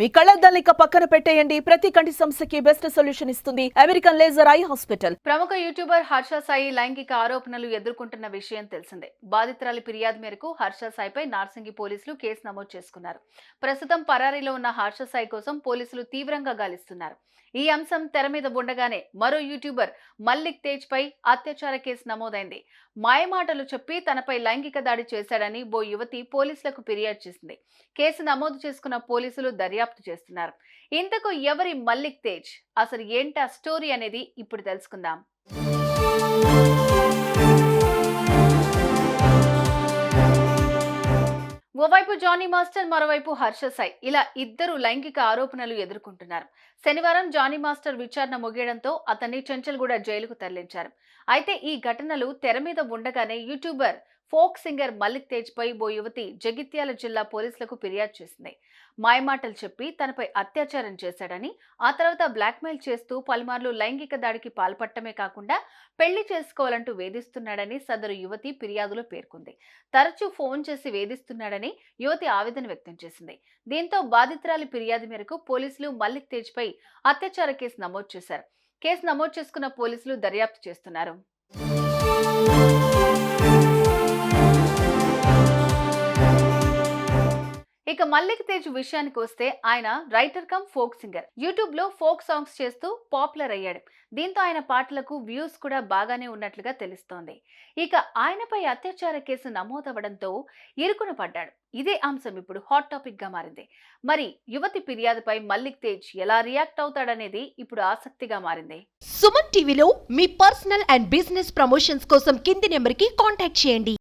మీ కళ్ళద్దాలిక పక్కన పెట్టేయండి. ప్రతి కంటి సమస్యకి బెస్ట్ సొల్యూషన్ ఇస్తుంది. American laser eye hospital. ప్రముఖ యూట్యూబర్ హర్ష సాయి లైంగిక ఆరోపణలు ఎదుర్కొంటున్న విషయం తెలిసిందే. బాధితురాలి ఫిర్యాదు మేరకు హర్ష సాయిపై నార్సింగి పోలీసులు కేసు నమోదు చేసుకున్నారు. ప్రస్తుతం పరారీలో ఉన్న హర్ష సాయి కోసం పోలీసులు తీవ్రంగా గాలిస్తున్నారు. ఈ అంశం తెర మీద ఉండగానే మరో యూట్యూబర్ మల్లిక్ తేజ్ పై అత్యాచార కేసు నమోదైంది. మాయమాటలు చెప్పి తనపై లైంగిక దాడి చేశాడని ఓ యువతి పోలీసులకు ఫిర్యాదు చేసింది. కేసు నమోదు చేసుకున్న పోలీసులు దర్యాప్తు చేస్తున్నారు. ఇంతకు ఎవరి మల్లిక్ తేజ్? అసలు ఏంటా స్టోరీ అనేది ఇప్పుడు తెలుసుకుందాం. ఓవైపు జానీ మాస్టర్ మరోవైపు హర్ష సాయి. ఇలా ఇద్దరు లైంగిక ఆరోపణలు ఎదుర్కొంటున్నారు. శనివారం జానీ మాస్టర్ విచారణ ముగియడంతో అతన్ని చెంచల్గూడ జైలుకు తరలించారు. అయితే ఈ ఘటనలు తెర మీద ఉండగానే YouTuber folk singer Mallik Tej పై ఓ యువతి జగిత్యాల జిల్లా పోలీసులకు ఫిర్యాదు చేసింది. మాయమాటలు చెప్పి తనపై అత్యాచారం చేశాడని ఆ తర్వాత బ్లాక్మెయిల్ చేస్తూ పలుమార్లు లైంగిక దాడికి పాల్పడటమే కాకుండా పెళ్ళి చేసుకోవాలంటూ వేధిస్తున్నాడని సదరు యువతి ఫిర్యాదులో పేర్కొంది. తరచూ ఫోన్ చేసి వేధిస్తున్నాడని యువతి ఆవేదన వ్యక్తం చేసింది. దీంతో బాధితురాలి ఫిర్యాదు మేరకు పోలీసులు మల్లిక్ తేజ్పై అత్యాచార కేసు నమోదు చేశారు. కేసు నమోదు చేసుకున్న పోలీసులు దర్యాప్తు చేస్తున్నారు. ఇక మల్లిక్ తేజ్ విషయానికి వస్తే ఆయన రైటర్ కమ్ ఫోక్ సింగర్. యూట్యూబ్లో ఫోక్ సాంగ్స్ చేస్తూ పాపులర్ అయ్యాడు. దీంతో ఆయన పాటలకు వ్యూస్ కూడా బాగానే ఉన్నట్లుగా తెలుస్తోంది. ఇక ఆయనపై అత్యాచార కేసు నమోదవడంతో ఇరుకున పడ్డాడు. ఇదే అంశం ఇప్పుడు హాట్ టాపిక్గా మారింది. మరి యువతి ఫిర్యాదుపై మల్లిక్ తేజ్ ఎలా రియాక్ట్ అవుతాడనేది ఇప్పుడు ఆసక్తిగా మారింది. సుమన్ టీవీలో మీ పర్సనల్ అండ్ బిజినెస్ ప్రమోషన్స్ కోసం కింది నెంబర్కి కాంటాక్ట్ చేయండి.